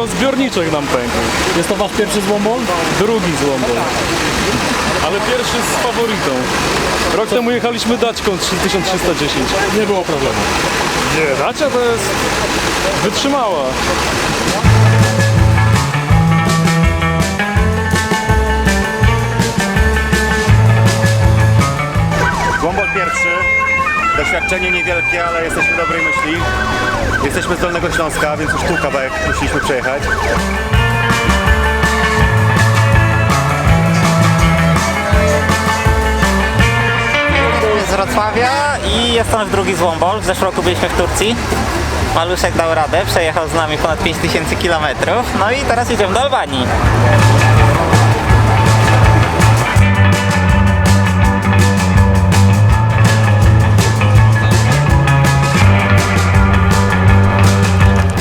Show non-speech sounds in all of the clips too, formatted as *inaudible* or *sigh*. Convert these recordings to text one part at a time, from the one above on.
to zbiorniczek nam pękł. Jest to wasz pierwszy złombol? Drugi złombol. Ale pierwszy z faworytą. Rok temu jechaliśmy daćką 3310. Nie było problemu. Nie, dacia to jest wytrzymała. Głombol pierwszy. Doświadczenie niewielkie, ale jesteśmy dobrej myśli. Jesteśmy z Dolnego Śląska, więc już tu kawałek musieliśmy przejechać. z Wrocławia i jest to nasz drugi złombol. W zeszłym roku byliśmy w Turcji. Maluszek dał radę, przejechał z nami ponad 5000 km. No i teraz jedziemy do Albanii.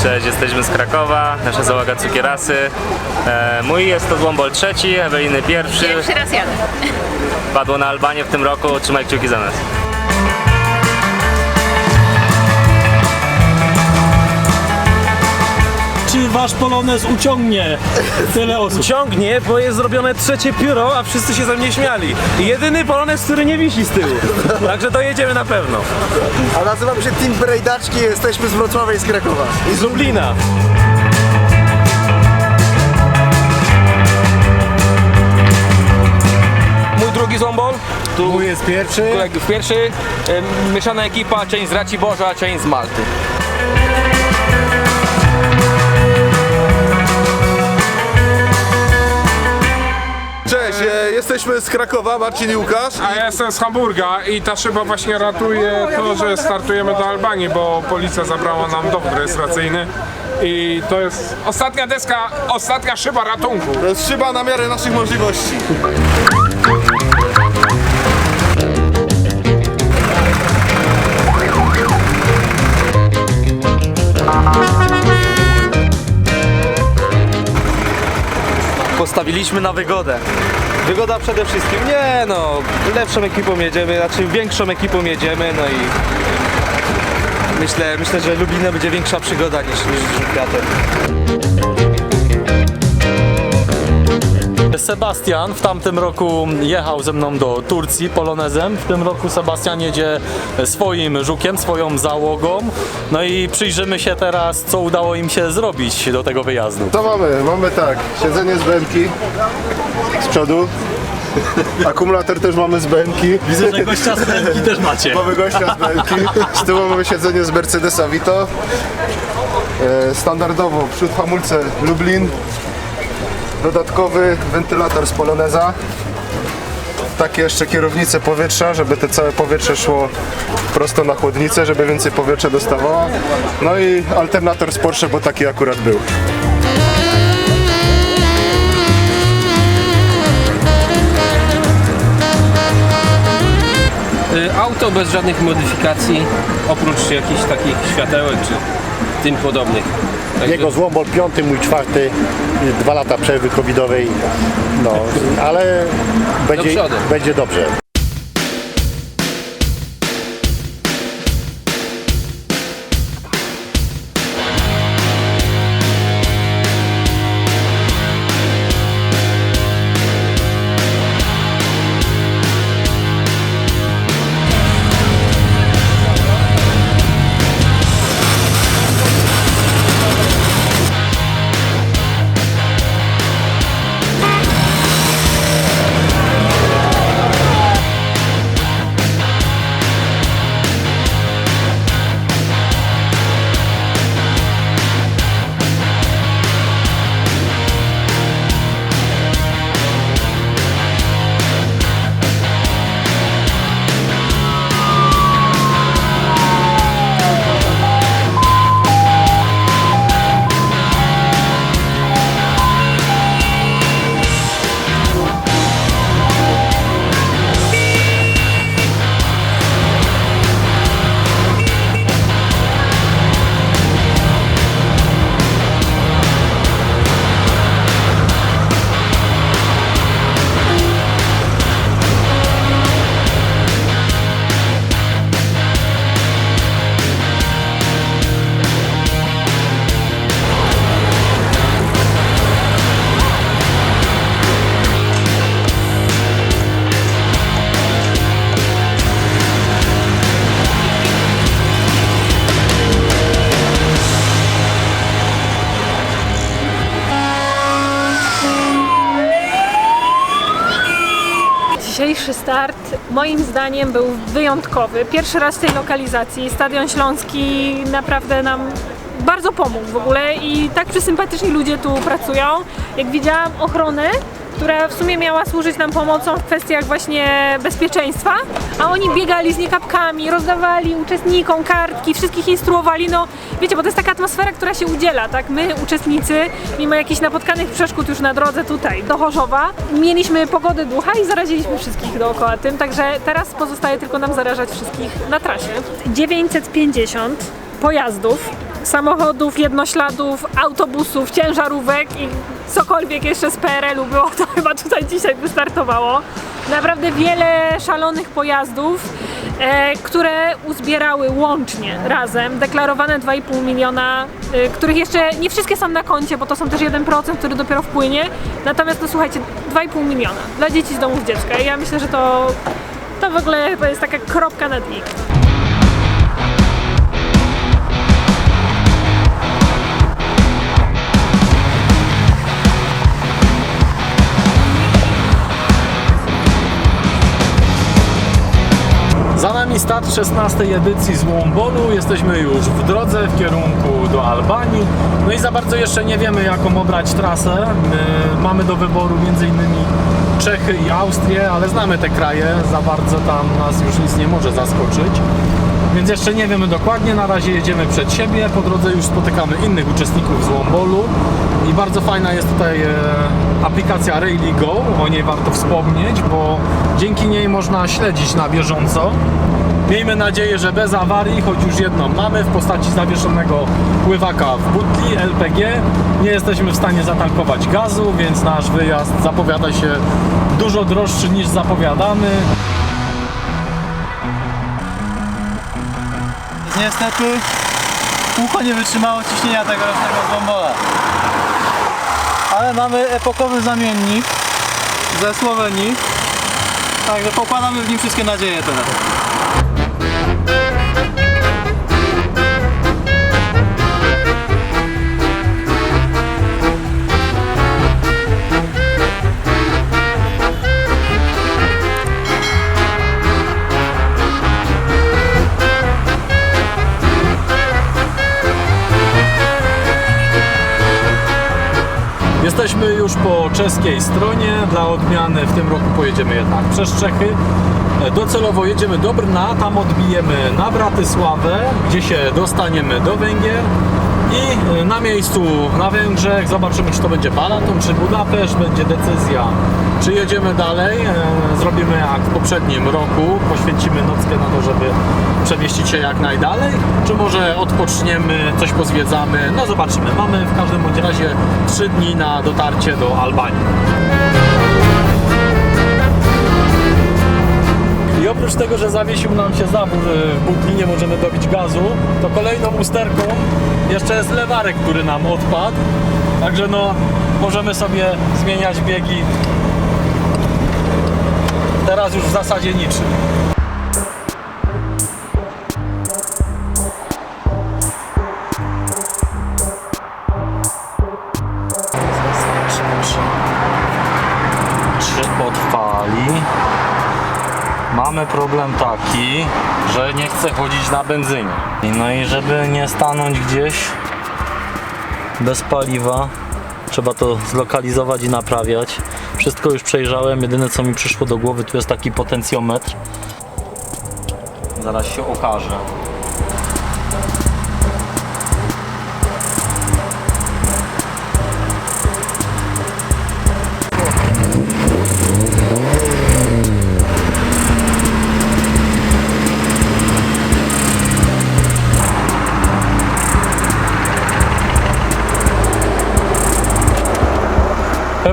Cześć, jesteśmy z Krakowa, nasza załoga Cukierasy. E, mój jest to Złombol trzeci, Eweliny pierwszy. Pierwszy raz jadę. Padło na Albanię w tym roku, trzymaj kciuki za nas. Wasz polonez uciągnie tyle osób? ciągnie, bo jest zrobione trzecie pióro, a wszyscy się ze mnie śmiali. I jedyny polonez, który nie wisi z tyłu. Także dojedziemy na pewno. A nazywam się Team Brejdaczki, jesteśmy z Wrocławia i z Krakowa. I z Lublina. Mój drugi zombol. Tu Mój jest pierwszy. koleg- pierwszy. em, Mieszana ekipa, część z Raciborza, część z Malty. Cześć, e, jesteśmy z Krakowa, Marcin i Łukasz. A ja jestem z Hamburga i ta szyba właśnie ratuje to, że startujemy do Albanii, bo policja zabrała nam dowód rejestracyjny. I to jest ostatnia deska, ostatnia szyba ratunku. To jest szyba na miarę naszych możliwości. Postawiliśmy na wygodę. Wygoda przede wszystkim. Nie no, lepszą ekipą jedziemy, znaczy większą ekipą jedziemy, no i myślę, myślę że Lublina będzie większa przygoda niż, niż Kwiatem. Sebastian w tamtym roku jechał ze mną do Turcji polonezem. W tym roku Sebastian jedzie swoim żukiem, swoją załogą. No i przyjrzymy się teraz, co udało im się zrobić do tego wyjazdu. Co mamy? Mamy tak, siedzenie z bębki z przodu. Akumulator też mamy z bębki. Widzę, że gościa z Belgii też macie. Mamy gościa z bębki. Z tyłu mamy siedzenie z Mercedesa Vito. E, Standardowo przód hamulce Lublin. Dodatkowy wentylator z Poloneza. Takie jeszcze kierownice powietrza, żeby te całe powietrze szło prosto na chłodnicę, żeby więcej powietrza dostawała. No i alternator z Porsche, bo taki akurat był. Y, Auto bez żadnych modyfikacji, oprócz jakichś takich światełek czy tym podobnych. Jego złombol piąty, mój czwarty, dwa lata przerwy covidowej, no, ale będzie, będzie dobrze. Start moim zdaniem był wyjątkowy. Pierwszy raz w tej lokalizacji. Stadion Śląski naprawdę nam bardzo pomógł w ogóle i tak przysympatyczni ludzie tu pracują. Jak widziałam ochronę, która w sumie miała służyć nam pomocą w kwestiach właśnie bezpieczeństwa, a oni biegali z niekapkami, rozdawali uczestnikom kartki, wszystkich instruowali, no wiecie, bo to jest taka atmosfera, która się udziela, tak? My, uczestnicy, mimo jakichś napotkanych przeszkód już na drodze tutaj do Chorzowa, mieliśmy pogodę ducha i zaraziliśmy wszystkich dookoła tym, także teraz pozostaje tylko nam zarażać wszystkich na trasie. 950 pojazdów, samochodów, jednośladów, autobusów, ciężarówek i cokolwiek jeszcze z PRL-u było, to *laughs* chyba tutaj dzisiaj wystartowało. Naprawdę wiele szalonych pojazdów, e, które uzbierały łącznie razem deklarowane 2,5 miliona, e, których jeszcze nie wszystkie są na koncie, bo to są też 1%, który dopiero wpłynie. Natomiast no słuchajcie, 2,5 miliona dla dzieci z domów dziecka. I ja myślę, że to, to w ogóle jest taka kropka nad i. nami start 16 edycji z Wombolu. Jesteśmy już w drodze w kierunku do Albanii. No i za bardzo jeszcze nie wiemy, jaką obrać trasę. My mamy do wyboru m.in. Czechy i Austrię, ale znamy te kraje. Za bardzo tam nas już nic nie może zaskoczyć. Więc jeszcze nie wiemy dokładnie, na razie jedziemy przed siebie, po drodze już spotykamy innych uczestników z Wombolu i bardzo fajna jest tutaj e, aplikacja Rally Go, o niej warto wspomnieć, bo dzięki niej można śledzić na bieżąco. Miejmy nadzieję, że bez awarii, choć już jedną mamy w postaci zawieszonego pływaka w butli LPG. Nie jesteśmy w stanie zatankować gazu, więc nasz wyjazd zapowiada się dużo droższy niż zapowiadany. Niestety kółko nie wytrzymało ciśnienia tegorocznego złombola. Ale mamy epokowy zamiennik ze Słowenii. Także pokładamy w nim wszystkie nadzieje teraz. Po czeskiej stronie. Dla odmiany w tym roku pojedziemy jednak przez Czechy. E, Docelowo jedziemy do Brna, tam odbijemy na Bratysławę, gdzie się dostaniemy do Węgier. I e, na miejscu na Węgrzech zobaczymy, czy to będzie Balaton, czy Budapeszt. Będzie decyzja, czy jedziemy dalej. E, Zrobimy jak w poprzednim roku, poświęcimy nockę na to, żeby przemieścić się jak najdalej. Czy może odpoczniemy, coś pozwiedzamy. No zobaczymy. Mamy w każdym bądź razie 3 dni na dotarcie do Albanii. Oprócz tego, że zawiesił nam się zawór y, w butli, nie możemy dobić gazu, to kolejną usterką jeszcze jest lewarek, który nam odpadł. Także no, możemy sobie zmieniać biegi teraz już w zasadzie niczym. Mamy problem taki, że nie chcę chodzić na benzynie. No i żeby nie stanąć gdzieś bez paliwa, trzeba to zlokalizować i naprawiać. Wszystko już przejrzałem, jedyne co mi przyszło do głowy tu jest taki potencjometr. Zaraz się okaże.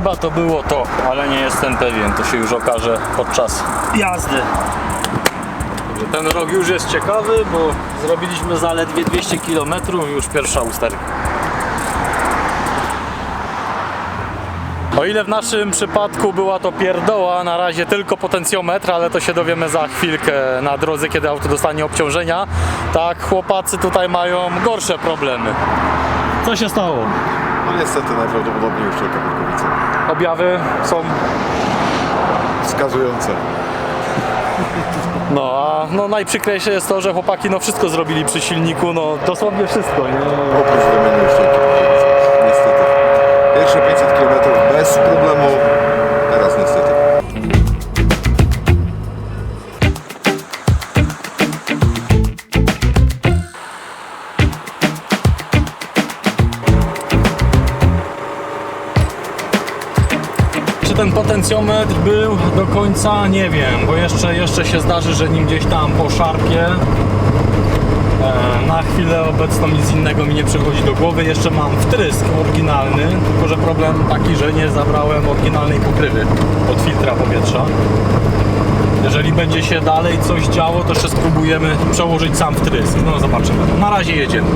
Chyba to było to, ale nie jestem pewien. To się już okaże podczas jazdy. Ten rok już jest ciekawy, bo zrobiliśmy zaledwie 200 km już pierwsza usterka. O ile w naszym przypadku była to pierdoła, na razie tylko potencjometr, ale to się dowiemy za chwilkę na drodze, kiedy auto dostanie obciążenia, tak chłopacy tutaj mają gorsze problemy. Co się stało? No niestety najprawdopodobniej uszczelka kurkowica. Objawy są Wskazujące. No a no, najprzykrzejsze jest to, że chłopaki no wszystko zrobili przy silniku, no dosłownie wszystko, nie? Oprócz wymiany ścieki. Niestety. Pierwsze 500 km bez problemu, potencjometr był do końca? Nie wiem, bo jeszcze, jeszcze się zdarzy, że nim gdzieś tam poszarpie. E, Na chwilę obecną nic innego mi nie przychodzi do głowy. Jeszcze mam wtrysk oryginalny, tylko że problem taki, że nie zabrałem oryginalnej pokrywy od filtra powietrza. Jeżeli będzie się dalej coś działo, to jeszcze spróbujemy przełożyć sam wtrysk. No zobaczymy. Na razie jedziemy.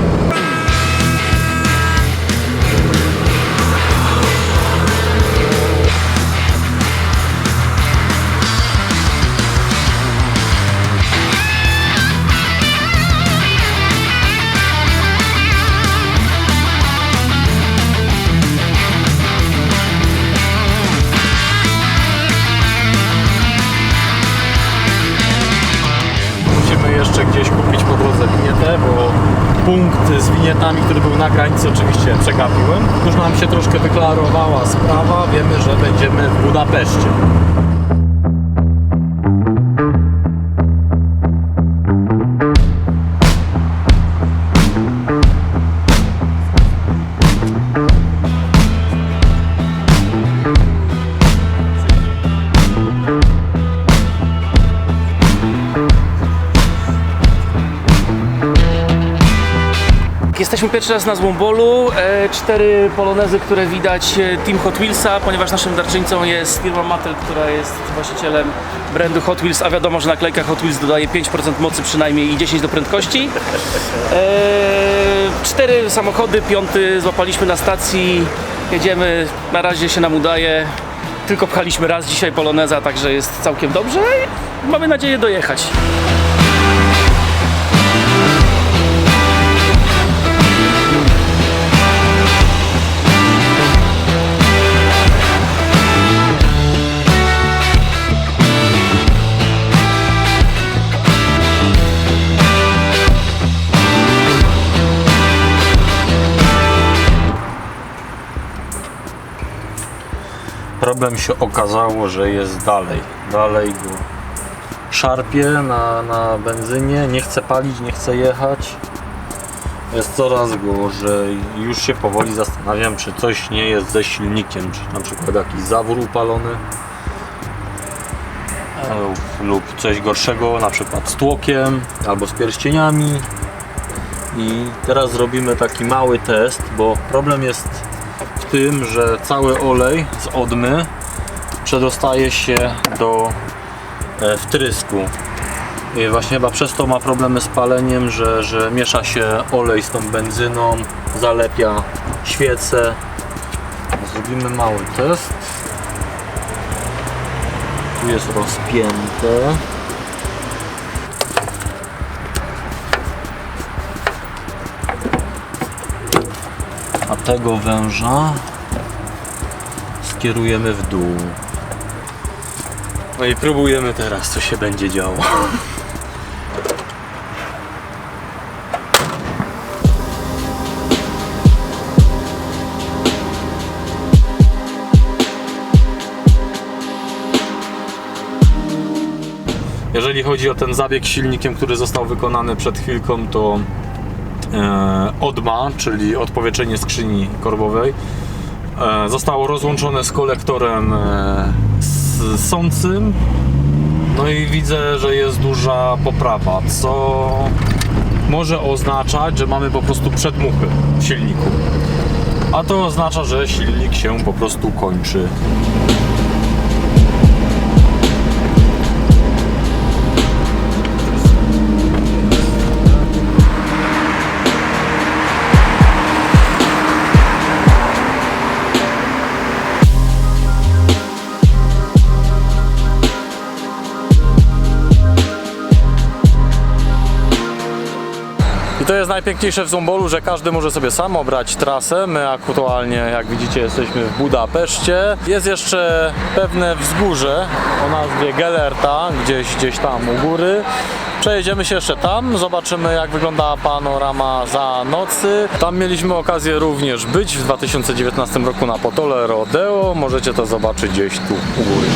Winietami, który był na granicy oczywiście przegapiłem. Już nam się troszkę wyklarowała sprawa, wiemy, że będziemy w Budapeszcie. Pierwszy raz na Złombolu. E, cztery polonezy, które widać e, Team Hot Wheelsa, ponieważ naszym darczyńcą jest firma Mattel, która jest właścicielem brandu Hot Wheels, a wiadomo, że naklejka Hot Wheels dodaje 5% mocy przynajmniej i 10 do prędkości. E, cztery samochody, piąty złapaliśmy na stacji. Jedziemy, na razie się nam udaje. Tylko pchaliśmy raz dzisiaj poloneza, także jest całkiem dobrze i mamy nadzieję dojechać. Problem się okazało, że jest dalej. Dalej go szarpie na, na benzynie, nie chce palić, nie chce jechać. Jest coraz gorzej. Już się powoli zastanawiam, czy coś nie jest ze silnikiem, czy na przykład jakiś zawór upalony. Lub coś gorszego, na przykład z tłokiem albo z pierścieniami. I teraz zrobimy taki mały test, bo problem jest tym, że cały olej z odmy przedostaje się do e, wtrysku. I właśnie chyba przez to ma problemy z paleniem, że, że miesza się olej z tą benzyną, zalepia świece. Zrobimy mały test. Tu jest rozpięte. Tego węża skierujemy w dół. No i próbujemy teraz, co się będzie działo. *laughs* Jeżeli chodzi o ten zabieg silnikiem, który został wykonany przed chwilką, to odma, czyli odpowietrzenie skrzyni korbowej, e, zostało rozłączone z kolektorem e, sącym. No i widzę, że jest duża poprawa, co może oznaczać, że mamy po prostu przedmuchy w silniku. A to oznacza, że silnik się po prostu kończy. Jest najpiękniejsze w Zombolu, że każdy może sobie sam obrać trasę. My aktualnie, jak widzicie, jesteśmy w Budapeszcie. Jest jeszcze pewne wzgórze o nazwie Gelerta, gdzieś, gdzieś tam u góry. Przejedziemy się jeszcze tam, zobaczymy jak wygląda panorama za nocy. Tam mieliśmy okazję również być w 2019 roku na Potole Rodeo. Możecie to zobaczyć gdzieś tu u góry.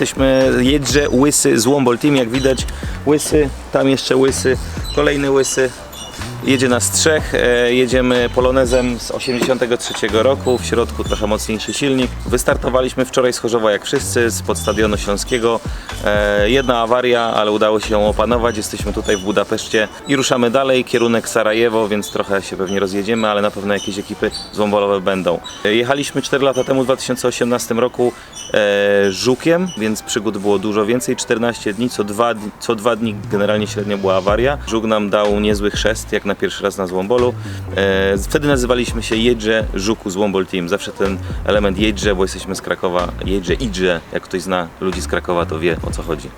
Jesteśmy Jedrze Łysy z Team, jak widać Łysy, tam jeszcze Łysy, kolejny Łysy. Jedzie nas trzech, e, jedziemy Polonezem z 83 roku, w środku trochę mocniejszy silnik. Wystartowaliśmy wczoraj z Chorzowa jak wszyscy, z Stadionu Śląskiego. E, jedna awaria, ale udało się ją opanować, jesteśmy tutaj w Budapeszcie i ruszamy dalej, kierunek Sarajewo, więc trochę się pewnie rozjedziemy, ale na pewno jakieś ekipy zwombolowe będą. E, Jechaliśmy 4 lata temu, w 2018 roku Żukiem, więc przygód było dużo więcej, 14 dni, co dwa, co dwa dni generalnie średnio była awaria. Żuk nam dał niezły chrzest, jak na pierwszy raz na Złombolu. E, wtedy nazywaliśmy się Jedrze Żuku Złombol Team. Zawsze ten element Jedrze, bo jesteśmy z Krakowa, Jedrze Idrze, jak ktoś zna ludzi z Krakowa, to wie o co chodzi.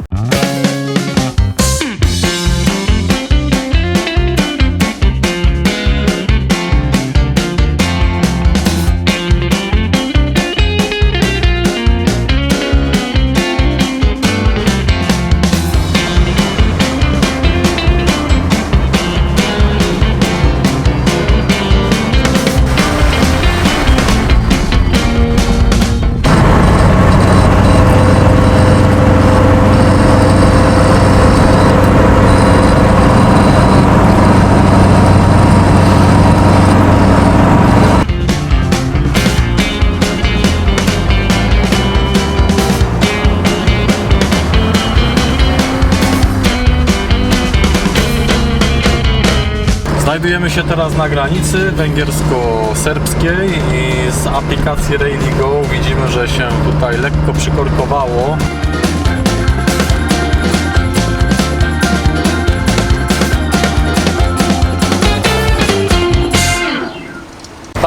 Znajdujemy się teraz na granicy węgiersko-serbskiej i z aplikacji Rally Go widzimy, że się tutaj lekko przykorkowało.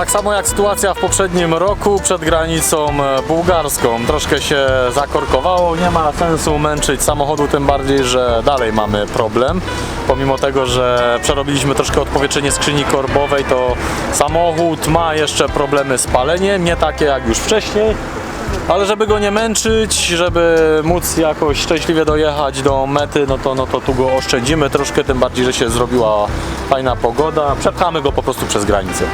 Tak samo jak sytuacja w poprzednim roku przed granicą e, bułgarską. Troszkę się zakorkowało, nie ma sensu męczyć samochodu, tym bardziej, że dalej mamy problem. Pomimo tego, że przerobiliśmy troszkę odpowietrzenie skrzyni korbowej, to samochód ma jeszcze problemy z paleniem, nie takie jak już wcześniej. Ale żeby go nie męczyć, żeby móc jakoś szczęśliwie dojechać do mety, no to, no to tu go oszczędzimy troszkę, tym bardziej, że się zrobiła fajna pogoda. Przepchamy go po prostu przez granicę.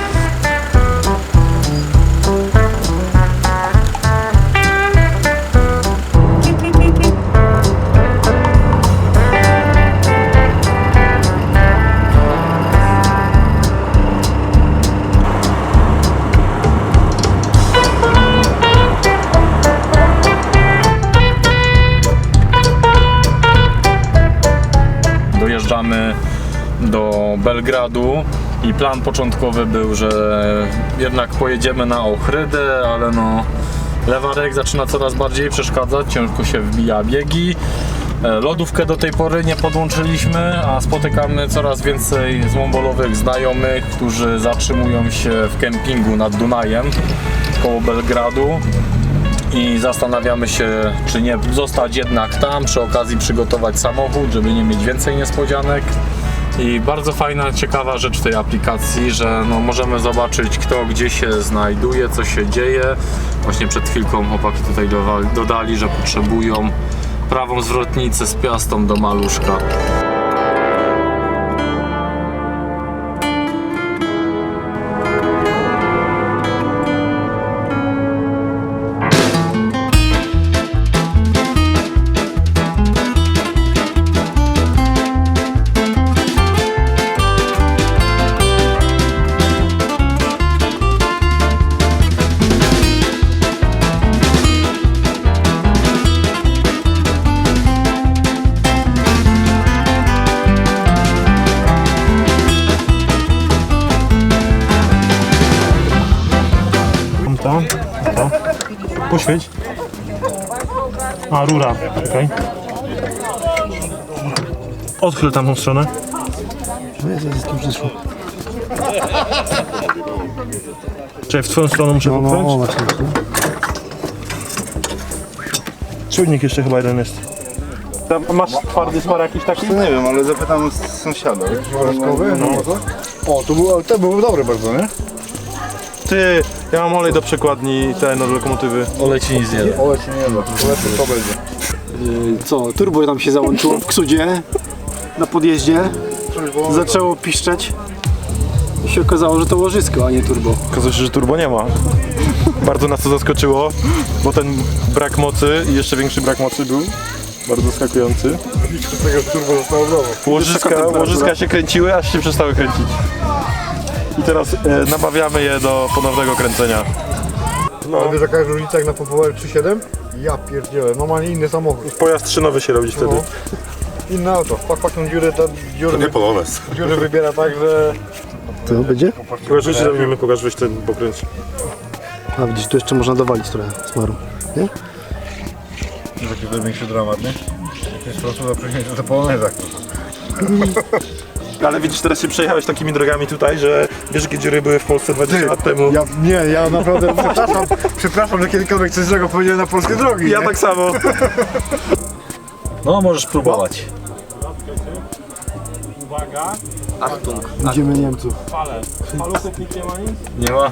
Belgradu i plan początkowy był, że jednak pojedziemy na Ochrydę, ale no lewarek zaczyna coraz bardziej przeszkadzać, ciężko się wbija biegi. E, Lodówkę do tej pory nie podłączyliśmy, a spotykamy coraz więcej złombolowych znajomych, którzy zatrzymują się w kempingu nad Dunajem koło Belgradu i zastanawiamy się, czy nie zostać jednak tam, przy okazji przygotować samochód, żeby nie mieć więcej niespodzianek I bardzo fajna, ciekawa rzecz w tej aplikacji, że no, możemy zobaczyć kto gdzie się znajduje, co się dzieje. Właśnie przed chwilką chłopaki tutaj dodali, że potrzebują prawą zwrotnicę z piastą do maluszka. A, rura, okej. Odchyl tamtą stronę. Czekaj, w twoją stronę muszę No, popchnąć? Czujnik jeszcze chyba jeden jest. Tam masz twardy smar jakiś taki? Nie wiem, ale zapytam sąsiada. Warzkowy? No. O, to był, to był dobry bardzo, nie? Ty, ja mam olej do przekładni ten od lokomotywy. Olej ci nic nie da. Olej się nie da, to lepiej to będzie. Co, turbo tam się załączyło w ksudzie na podjeździe. Zaczęło piszczeć. I się okazało, że to łożysko, a nie turbo. Okazuje się, że turbo nie ma. Bardzo nas to zaskoczyło, bo ten brak mocy i jeszcze większy brak mocy był. Bardzo zaskakujący. Tego turbo zostało zdrowo. Łożyska, łożyska się kręciły, aż się przestały kręcić. I teraz e, namawiamy je do ponownego kręcenia. No. Ale wiesz jaka jest różnica jak na Popular 3.7? Ja pierdzielę, normalnie inny samochód. Pojazd szynowy się robi wtedy. Inne auto, pak pak tą dziurę, ta dziurę, To nie Polonez. dziurę wybiera tak, że... To będzie? Chyba rzeczy robimy, pokaż weź ten pokręć. A widzisz, tu jeszcze można dowalić trochę smaru. Nie? Taki to większy dramat, nie? Jest sposób na przyjęcie do Polonezach. *laughs* Ale widzisz, teraz się przejechałeś takimi drogami tutaj, że wiesz jakie dziury były w Polsce 20 lat temu. Ja, nie, ja naprawdę *laughs* przepraszam, przepraszam, że kiedykolwiek coś złego powiedziałem na polskie drogi, Ja nie? tak samo. No, możesz próbować. Idziemy Niemców. Paluchów nikt nie ma nic? Nie ma?